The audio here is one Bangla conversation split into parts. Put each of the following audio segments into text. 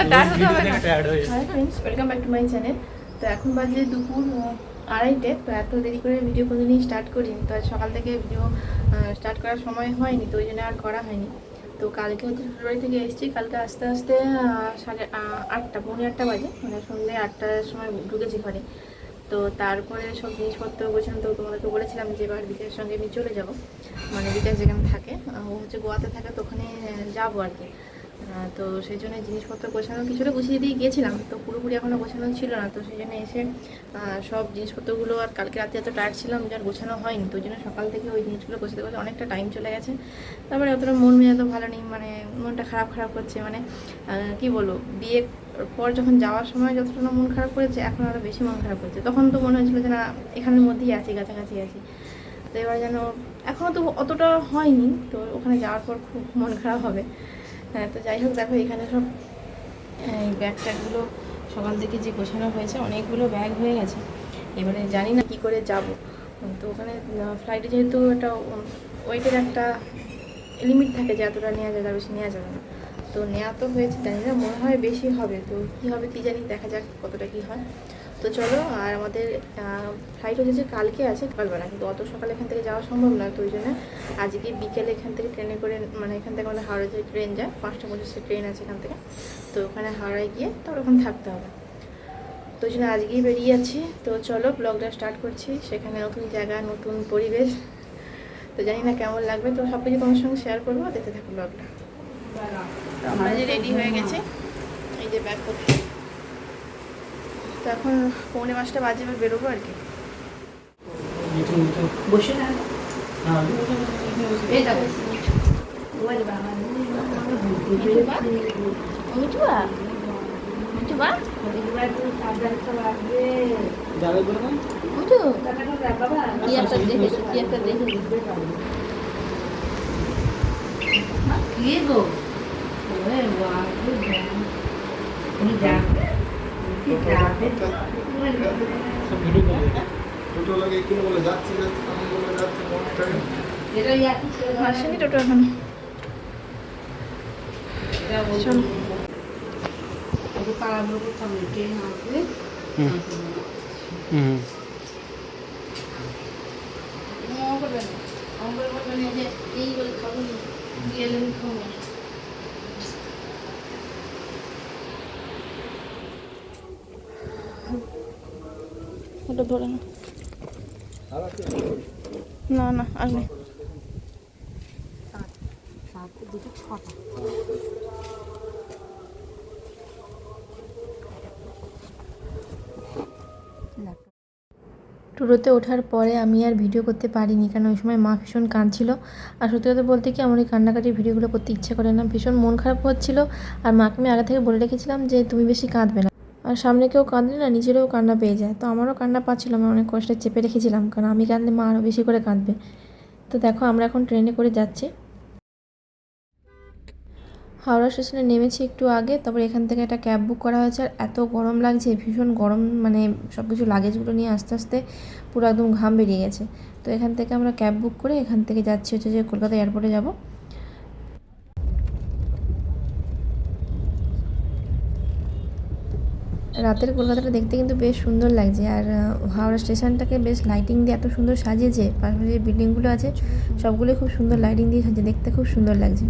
Hi friends welcome back to my channel তো এখন বাজে দুপুর আড়াইটে তো এত দেরি করে ভিডিও কোনোদিনই স্টার্ট করিনি। তো আজ সকাল থেকে ভিডিও স্টার্ট করার সময় হয়নি তো ওই জন্য আর করা হয়নি। তো কালকে হচ্ছে ফেব্রুয়ারি থেকে এসেছি কালকে আস্তে আস্তে সাড়ে আটটা পৌনে আটটা বাজে মানে সন্ধ্যে আটটার সময় ঢুকেছি ঘরে। তো তারপরে সব জিনিসপত্র গোছানো তো তোমাদেরকে বলেছিলাম যে এবার বিকাশের সঙ্গে আমি চলে যাব। মানে বিকাশ যেখানে থাকে ও হচ্ছে গোয়াতে থাকে তো ওখানে যাব আর কি। তো সেই জন্য জিনিসপত্র গোছানো কিছুটা গুছিয়ে দিয়ে গিয়েছিলাম। তো পুরোপুরি এখনও গোছানো ছিল না, তো সেই জন্য এসে সব জিনিসপত্রগুলো আর কালকে রাতে এত টায়ার্ড ছিলাম যে আর গোছানো হয়নি। তো জন্য সকাল থেকে ওই জিনিসগুলো গোছাতে গোছাতে অনেকটা টাইম চলে গেছে। তারপরে অতটা মন মেজাজ ভালো নেই মানে মনটা খারাপ খারাপ করছে মানে কি বলব, বিয়ে পর যখন যাওয়ার সময় যতটা মন খারাপ করেছে, এখন আরও বেশি মন খারাপ করছে। তখন তো মনে হয়েছিল যে না, এখানের মধ্যেই আছি, কাছাকাছি আছি। তো এবার যেন এখনও তো অতটা হয়নি, তো ওখানে যাওয়ার পর খুব মন খারাপ হবে। হ্যাঁ তো যাই হোক, দেখো, এখানে সব, এই ব্যাগ ট্যাগগুলো সকাল থেকে যে গোছানো হয়েছে, অনেকগুলো ব্যাগ হয়ে গেছে। এবারে জানি না কি করে যাব। তো ওখানে ফ্লাইটে যেহেতু একটা ওয়েটের একটা লিমিট থাকে যে এতটা নেওয়া যায়, তার বেশি নেওয়া যাবে না। তো নেওয়া তো হয়েছে, জানি না, মনে হয় বেশি হবে। তো কী হবে, কী জানি, দেখা যাক কতটা কী হয়। তো চলো আর আমাদের ফ্লাইট হচ্ছে কালকে আছে সকালবেলা কিন্তু অত সকালে এখান থেকে যাওয়া সম্ভব নয় তো ওই জন্য আজকে বিকেলে এখান থেকে ট্রেনে করে মানে এখান থেকে আমাদের হাওড়া যে ট্রেন যায় পাঁচটা পঁচিশে ট্রেন আছে এখান থেকে তো ওখানে হাওড়ায় গিয়ে তারপর ওখানে থাকতে হবে। তো ওই জন্য আজকেই বেরিয়ে যাচ্ছি তো চলো ব্লগটা স্টার্ট করছি সেখানে নতুন জায়গা নতুন পরিবেশ তো জানি না কেমন লাগবে তো সব কিছু তোমার সঙ্গে শেয়ার করব দেখতে থাকো ব্লগটা তো আমরা যে রেডি হয়ে গেছে এই যে ব্যাগ করতে তো এখন পৌনে পাঁচটা বাজে এবার বেরোবো আর কি। বসে না হ্যাঁ। কি গো? ওরে বাবু আসেনি টোটো এখন। হুম। করবেন মনে যে এই বলে খাব গেলে খাব ওটা ধরে না। না না ছটা টুরোতে ওঠার পরে আমি আর ভিডিও করতে পারিনি, কারণ ওই সময় মা ভীষণ কাঁদছিল। আর সত্যি কথা বলতে কি, আমার ওই কান্নাকাটির ভিডিওগুলো করতে ইচ্ছে করে না। ভীষণ মন খারাপ হচ্ছিল। আর মাকে আমি আগে থেকে বলে রেখেছিলাম যে, তুমি বেশি কাঁদবে না। আর সামনে কেউ কাঁদলে না নিজেরও কান্না পেয়ে যায়। তো আমারও কান্না পাচ্ছিল, আমি অনেক কষ্টে চেপে রেখেছিলাম, কারণ আমি কাঁদলে মা আরও বেশি করে কাঁদবে। তো দেখো, আমরা এখন ট্রেনে করে যাচ্ছি। হাওড়া স্টেশনে নেমেছি একটু আগে, তারপর এখান থেকে একটা ক্যাব বুক করা হয়েছে, আর এত গরম লাগছে, ভীষণ গরম মানে সব কিছু লাগেজগুলো নিয়ে আস্তে আস্তে পুরো একদম ঘাম বেরিয়ে গেছে। তো এখান থেকে আমরা ক্যাব বুক করে এখান থেকে যাচ্ছি হচ্ছে যে কলকাতা এয়ারপোর্টে যাব। রাতের কলকাতাটা দেখতে কিন্তু বেশ সুন্দর লাগছে। আর হাওড়া স্টেশনটাকে বেশ লাইটিং দিয়ে এত সুন্দর সাজিয়েছে, পাশাপাশি বিল্ডিংগুলো আছে, সবগুলোই খুব সুন্দর লাইটিং দিয়ে সাজিয়ে দেখতে খুব সুন্দর লাগছে।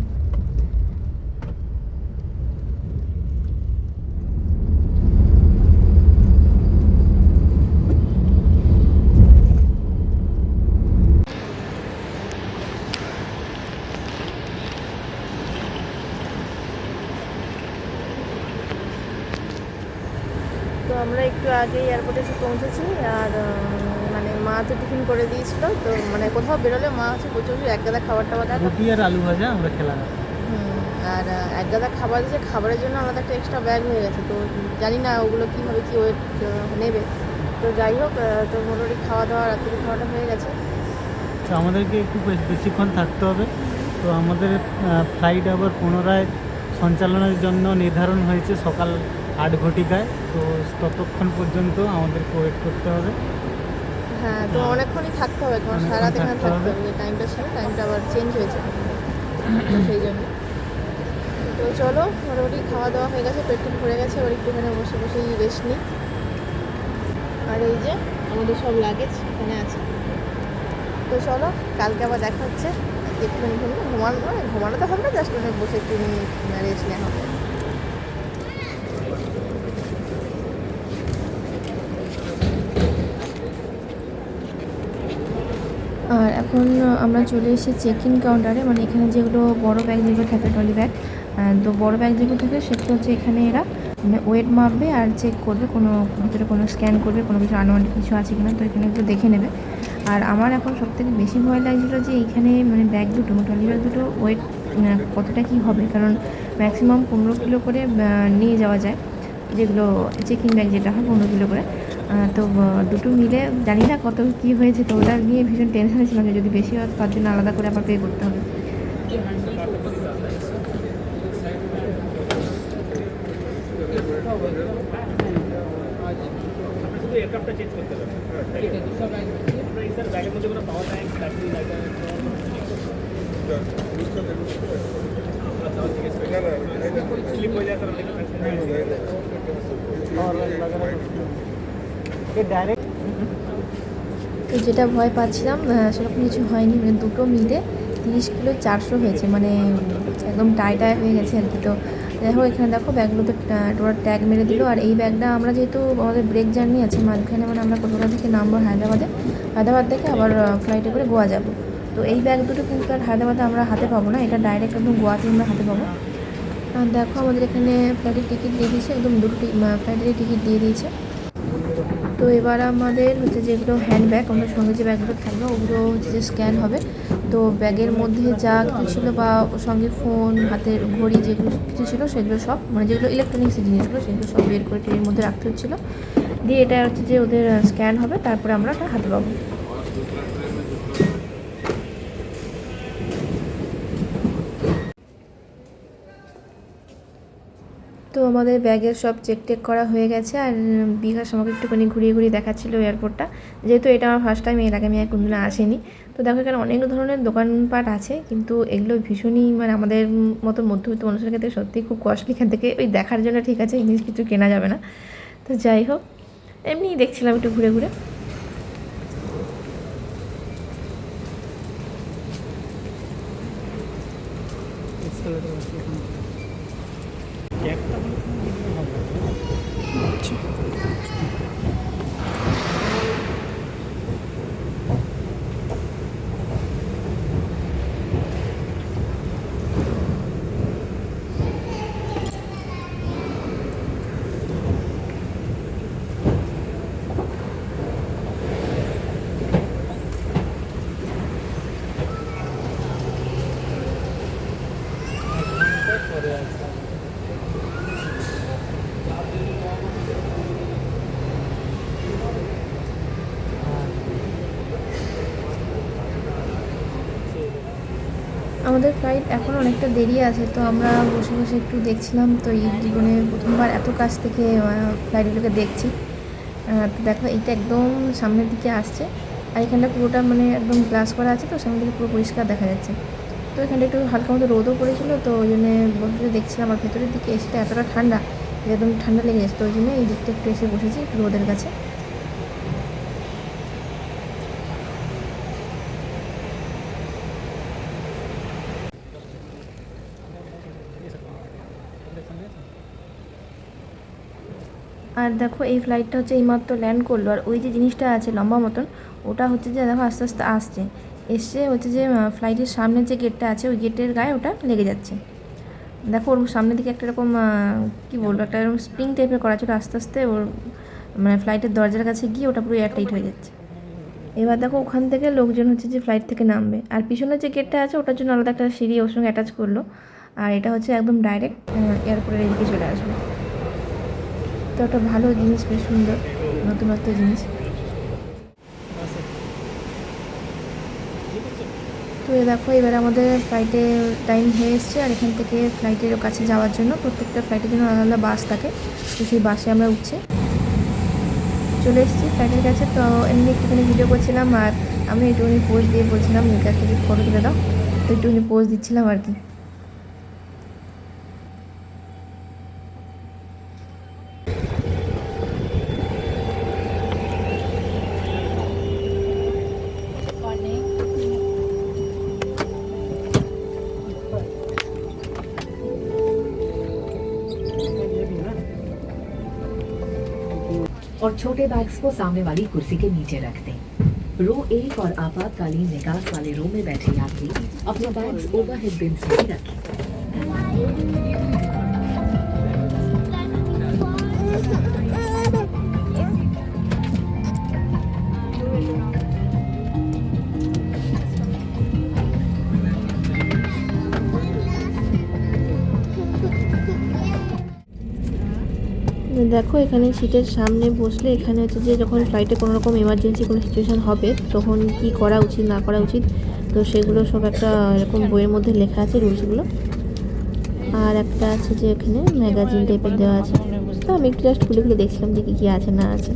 তো আমরা একটু আগে এয়ারপোর্টে এসে পৌঁছেছি আর মানে মা তো টিফিন করে দিয়েছিল তো মানে কোথাও বেরোলে মা হচ্ছে প্রচুর প্রচুর এক গাদা খাবার টাবার রুটি আর আলু ভাজা আমরা খেলাম। আর এক গাদা খাবার দিয়েছে খাবারের জন্য আলাদা একটা এক্সট্রা ব্যাগ হয়ে গেছে তো জানি না ওগুলো কীভাবে কী ওয়েট নেবে। তো যাই হোক তো মোটামুটি খাওয়া দাওয়া রাত্রি খাওয়াটা হয়ে গেছে। তো আমাদেরকে একটু বেশ- বেশিক্ষণ থাকতে হবে। তো আমাদের ফ্লাইট আবার পুনরায় সঞ্চালনের জন্য নির্ধারণ হয়েছে সকাল আট ঘটিকায় তো ততক্ষণ পর্যন্ত আমাদেরকে ওয়েট করতে হবে। হ্যাঁ তো অনেকক্ষণই থাকতে হবে কারণ অনেকক্ষণ সারা রাত এখানে থাকতে হবে। টাইমটা ছিল টাইমটা আবার চেঞ্জ হয়েছে সেই জন্য। তো চলো মোটামুটি খাওয়া দাওয়া হয়ে গেছে পেট ভরে গেছে এবার একটুখানে বসে বসেই রেস্ট নিই। আর এই যে আমাদের সব লাগেজ এখানে আছে। তো চলো কালকে আবার দেখা হচ্ছে। একটুখানি ঘুমবো ঘুমানো মানে ঘুমানো তো হবে না জাস্ট মানে বসে একটু রেস্ট নেওয়া হবে আর এখন আমরা চলে এসেছি চেক ইন কাউন্টারে মানে এখানে যেগুলো বড় ব্যাগ যেগুলো থাকে ট্রলি ব্যাগ তো বড় ব্যাগ যেগুলো থাকে, সেগুলো হচ্ছে এখানে এরা মানে ওয়েট মাপবে আর চেক করবে কোনো, ভিতরে কোনো স্ক্যান করবে, কোনো কিছু আনুমানিক কিছু আছে কিনা, তো এখানে একটু দেখে নেবে। আর আমার এখন সবথেকে বেশি ভয় লাগছিল যে এখানে মানে ব্যাগ দুটো ট্রলি ব্যাগ দুটো ওয়েট কতটা কি হবে? কারণ ম্যাক্সিমাম পনেরো কিলো করে নিয়ে যাওয়া যায়। যেগুলো চেকিং ব্যাগ যেটা হয়, পনেরো কিলো করে। তো দুটো মিলে জানি না কত কী হয়েছে তো ওটা নিয়ে ভীষণ টেনশনে ছিলাম যে যদি বেশি হয় তার জন্য আলাদা করে আবার পে করতে হবে। ডাইরেক্ট তো যেটা ভয় পাচ্ছিলাম সেরকম কিছু হয়নি মানে দুটো মিলে তিরিশ কিলো চারশো হয়েছে মানে একদম টাইটা হয়ে গেছে আর কি। তো হোক, এখানে দেখো ব্যাগগুলোতে টোটাল ট্যাগ মেরে দিল। আর এই ব্যাগটা আমরা যেহেতু আমাদের ব্রেক জার্নি আছে মাঝখানে মানে আমরা কলকাতা থেকে নামবো হায়দ্রাবাদে। হায়দ্রাবাদ থেকে আবার ফ্লাইটে করে গোয়া যাব। তো এই ব্যাগ দুটো কিন্তু আর হায়দ্রাবাদে আমরা হাতে পাবো না, এটা ডাইরেক্ট একদম গোয়াতে আমরা হাতে পাবো। দেখো আমাদের এখানে ফ্লাইটের টিকিট দিয়ে দিয়েছে, একদম দুটো ফ্লাইটেরই টিকিট দিয়ে দিয়েছে। তো এবার আমাদের হচ্ছে যেগুলো হ্যান্ডব্যাগ আমাদের সঙ্গে যে ব্যাগগুলো থাকবে, ওগুলো হচ্ছে যে স্ক্যান হবে। তো ব্যাগের মধ্যে যা কিছু ছিল বা ওর সঙ্গে ফোন হাতের ঘড়ি যেগুলো কিছু ছিল, সেগুলো সব মানে যেগুলো ইলেকট্রনিক্সের জিনিসগুলো, সেগুলো সব বের করে ট্রেনের মধ্যে রাখতে হচ্ছিল। দিয়ে এটা হচ্ছে যে ওদের স্ক্যান হবে, তারপরে আমরা ওটা হাতে পাবো। আমাদের ব্যাগের সব চেক টেক করা হয়ে গেছে আর বিঘার আমাকে একটুখানি ঘুরিয়ে ঘুরিয়ে দেখাচ্ছিল এয়ারপোর্টটা যেহেতু এটা আমার ফার্স্ট টাইম এর আগে আমি আর কোনদিনও আসেনি। তো দেখো এখানে অনেক ধরনের দোকানপাট আছে, কিন্তু এগুলো ভীষণই মানে আমাদের মতো মধ্যবিত্ত মানুষের ক্ষেত্রে সত্যিই খুব কস্টলি এখান থেকে ওই দেখার জন্য ঠিক আছে, জিনিস কিছু কেনা যাবে না। তো যাই হোক এমনি দেখছিলাম একটু ঘুরে ঘুরে। আমাদের ফ্লাইট এখন অনেকটা দেরি আছে, তো আমরা বসে বসে একটু দেখছিলাম, তো এই জীবনে প্রথমবার এত কাছ থেকে ফ্লাইটগুলোকে দেখছি। দেখো, এইটা একদম সামনের দিকে আসছে, আর এখানটা পুরোটা মানে একদম গ্লাস করা আছে, তো সামনে দিকে পুরো পরিষ্কার দেখা যাচ্ছে। তো এখানটা একটু হালকা মতো রোদও পড়েছিল, তো ওই জন্য বসে দেখছিলাম, আর ভেতরের দিকে এসিটা এতটা ঠান্ডা একদম ঠান্ডা লেগে যাচ্ছে তো ওই জন্য এই দিকটা একটু এসে বসেছি একটু রোদের কাছে। আর দেখো এই ফ্লাইটটা হচ্ছে এইমাত্র ল্যান্ড করল। আর ওই যে জিনিসটা আছে লম্বা মতন, ওটা হচ্ছে যে দেখো আস্তে আস্তে আসছে। এসছে হচ্ছে যে ফ্লাইটের সামনে যে গেটটা আছে, ওই গেটের গায়ে ওটা লেগে যাচ্ছে। দেখো ওর সামনের দিকে একটা এরকম কী বলব, একটা এরকম স্প্রিং টাইপের করা ছিল আস্তে আস্তে ওর মানে ফ্লাইটের দরজার কাছে গিয়ে ওটা পুরো এয়ার টাইট হয়ে যাচ্ছে। এবার দেখো ওখান থেকে লোকজন হচ্ছে যে ফ্লাইট থেকে নামবে। আর পিছনে যে গেটটা আছে, ওটার জন্য আলাদা একটা সিঁড়ি ওর সঙ্গে অ্যাটাচ করল। আর এটা হচ্ছে একদম ডাইরেক্ট এয়ারপোর্টের এদিকে চলে আসবে। তো একটা ভালো জিনিস, বেশ সুন্দর, নতুনত্ব জিনিস। তো এ দেখো, এবার আমাদের ফ্লাইটে টাইম হয়ে এসছে, আর এখান থেকে ফ্লাইটের কাছে যাওয়ার জন্য প্রত্যেকটা ফ্লাইটের জন্য আলাদা আলাদা বাস থাকে। তো সেই বাসে আমরা উঠছি। চলে এসেছি ফ্লাইটের কাছে। তো এমনি একটুখানি ভিডিও করছিলাম, আর আমি একটুখানি পোজ দিয়ে বলছিলাম মেকার থেকে ফটো তুলে দাও। তো একটুখানি পোজ দিচ্ছিলাম আর কি। छोटे बैग्स को सामने वाली कुर्सी के नीचे रख दें रो एक और आपातकालीन निकास वाले रो में बैठे यात्री अपने बैग्स ओवरहेड बिन्स में रखें। দেখো, এখানে সিটের সামনে বসলে এখানে হচ্ছে যে যখন ফ্লাইটে কোনো রকম এমার্জেন্সি কোনো সিচুয়েশান হবে, তখন কি করা উচিত, না করা উচিত, তো সেগুলো সব একটা এরকম বইয়ের মধ্যে লেখা আছে রুলসগুলো। আর একটা আছে যে এখানে ম্যাগাজিন টাইপের দেওয়া আছে। তো আমি একটু জাস্ট খুলে খুলে দেখছিলাম যে কী কী আছে, না আছে।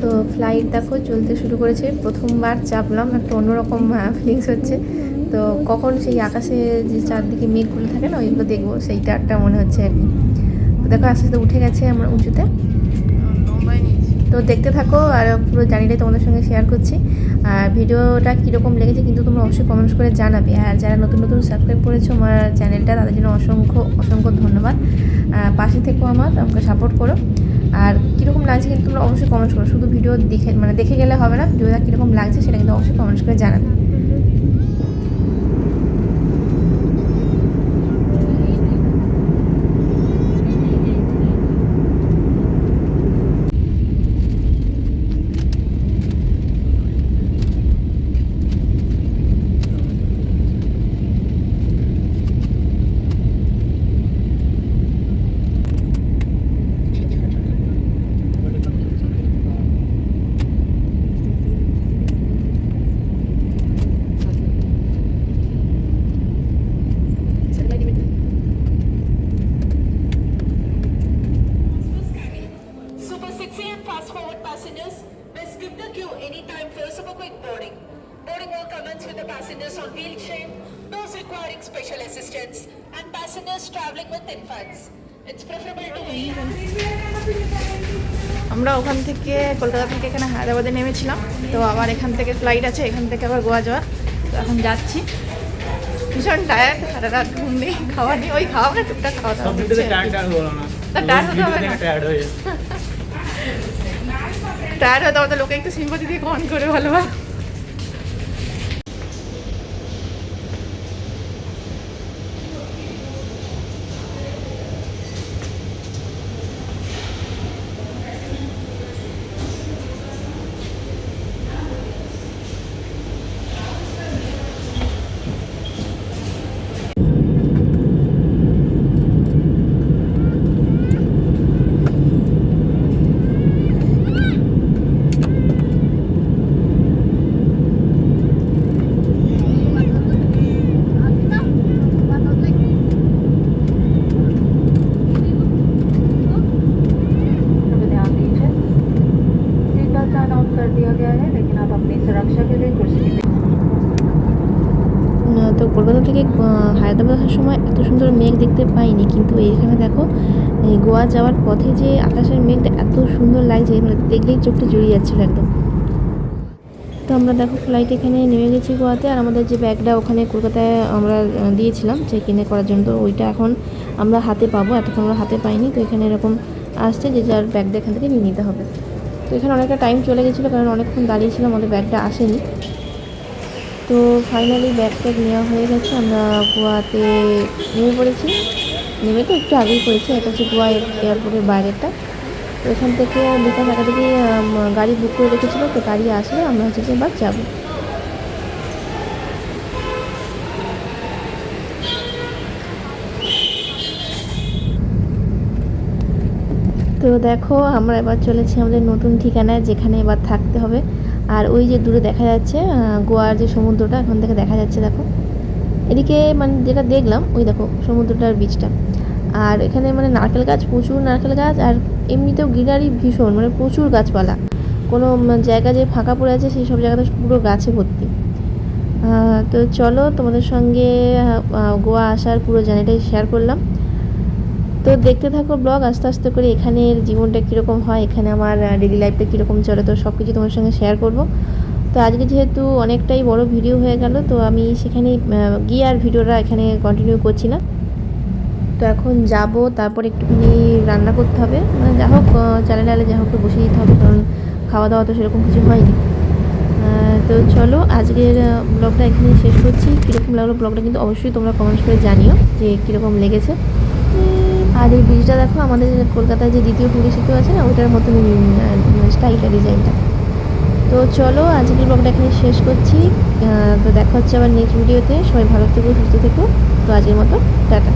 তো ফ্লাইট দেখো, চলতে শুরু করেছে। প্রথমবার চাপলাম, একটা অন্যরকম ফিলিংস হচ্ছে। তো কখন সেই আকাশে যে চারদিকে মেঘগুলো থাকে না, ওইগুলো দেখব। সেইটা একটা মনে হচ্ছে আর কি। তো দেখো, আস্তে আস্তে উঠে গেছে আমার উঁচুতে। তো দেখতে থাকো আর পুরো জার্নিটাই তোমাদের সঙ্গে শেয়ার করছি। আর ভিডিওটা কীরকম লেগেছে কিন্তু তোমরা অবশ্যই কমেন্টস করে জানাবে। আর যারা নতুন নতুন সাবস্ক্রাইব করেছ আমার চ্যানেলটা তাদের জন্য অসংখ্য অসংখ্য ধন্যবাদ। পাশে থেকো আমার, আমাকে সাপোর্ট করো। আর কীরকম লাগছে কিন্তু তোমরা অবশ্যই কমেন্টস করো। শুধু ভিডিও দেখে মানে দেখে গেলে হবে না, ভিডিওটা কীরকম লাগছে সেটা কিন্তু অবশ্যই কমেন্টস করে জানাবে। Skip the queue anytime a quick boarding. Boarding will commence with the passengers on wheelchair, those requiring special assistance, and passengers traveling with infants. It's preferable to wait. আমরা ওখান থেকে কলকাতা থেকে এখানে হায়দ্রাবাদে নেমেছিলাম তো আবার এখান থেকে ফ্লাইট আছে এখান থেকে আবার গোয়া যাওয়ার তো এখন যাচ্ছি ভীষণ টায়ার্ড সারা রাত ঘুম নেই খাওয়া নেই ওই খাওয়া না টুকটাক খাওয়া দাওয়া। টায়ার্ড হতে হবে না। টায়ার্ড হয়তো আমাদের লোকে একটু সিম্পতি দিয়ে কন করে ভালো আসার সময় এত সুন্দর মেঘ দেখতে পাইনি, কিন্তু এইখানে দেখো গোয়া যাওয়ার পথে যে আকাশের মেঘটা এত সুন্দর লাগছে মানে দেখলেই চোখটা জুড়িয়ে যাচ্ছিল একদম। তো আমরা দেখো ফ্লাইট এখানে নেমে গেছি গোয়াতে, আর আমাদের যে ব্যাগটা ওখানে কলকাতায় আমরা দিয়েছিলাম চেক ইনে করার জন্য, তো ওইটা এখন আমরা হাতে পাবো, এতক্ষণ আমরা হাতে পাইনি, তো এখানে এরকম আসছে যে যার ব্যাগটা এখান থেকে নিয়ে নিতে হবে। তো এখানে অনেকটা টাইম চলে গেছিল, কারণ অনেকক্ষণ দাঁড়িয়েছিলাম আমাদের ব্যাগটা আসেনি। তো ফাইনালি ব্যাগ নেওয়া হয়ে গেছে। আমরা গোয়াতে নেমে পড়েছি। নেমে তো একটু আগেই পড়েছি, এটা হচ্ছে গোয়া এয়ারপোর্টের বাইরেটা তো এখান থেকে বিকাশ আগে থেকে গাড়ি বুক করে রেখেছিলো, তো গাড়ি আসলে আমরা হচ্ছে এবার যাব। তো দেখো, আমরা এবার চলেছি আমাদের নতুন ঠিকানায়, যেখানে এবার থাকতে হবে। আর ওই যে দূরে দেখা যাচ্ছে গোয়ার যে সমুদ্রটা, এখন থেকে দেখা যাচ্ছে, দেখো। এদিকে মানে যেটা দেখলাম, ওই দেখো সমুদ্রটার বীজটা আর এখানে মানে নারকেল গাছ, প্রচুর নারকেল গাছ, আর এমনিতেও গ্রিনারি ভীষণ মানে প্রচুর গাছপালা। কোনো জায়গা যে ফাঁকা পড়ে আছে, সেই সব জায়গাতে পুরো গাছে ভর্তি। তো চলো তোমাদের সঙ্গে গোয়া আসার পুরো জার্নিটাই শেয়ার করলাম। তো দেখতে থাকো ব্লগ, আস্তে আস্তে করে এখানের জীবনটা কীরকম হয়, এখানে আমার ডেলি লাইফটা কীরকম চলে, তো সব কিছু তোমার সঙ্গে শেয়ার করব। তো আজকে যেহেতু অনেকটাই বড় ভিডিও হয়ে গেল, তো আমি সেখানে গিয়ে আর ভিডিওটা এখানে কন্টিনিউ করছি না। তো এখন যাব, তারপর একটুখানি রান্না করতে হবে। মানে যা হোক চালে ডালে যা হোক বসে দিতে হবে, কারণ খাওয়া দাওয়া তো সেরকম কিছু হয়নি। তো চলো আজকের ব্লগটা এখানে শেষ করছি। কীরকম লাগল ব্লগটা কিন্তু অবশ্যই তোমরা কমেন্টস করে জানিও যে কীরকম লেগেছে। আর এই ব্রিজটা দেখো, আমাদের কলকাতায় যে দ্বিতীয় পুলিশ সেতু আছে না ওইটার মতনই স্টাইলটা ডিজাইনটা তো চলো, আজকের ব্লগটা এখানে শেষ করছি। তো দেখা হচ্ছে আবার নেক্সট ভিডিওতে সবাই ভালো থেকো, সুস্থ থেকো। তো আজকের মতো, টাটা।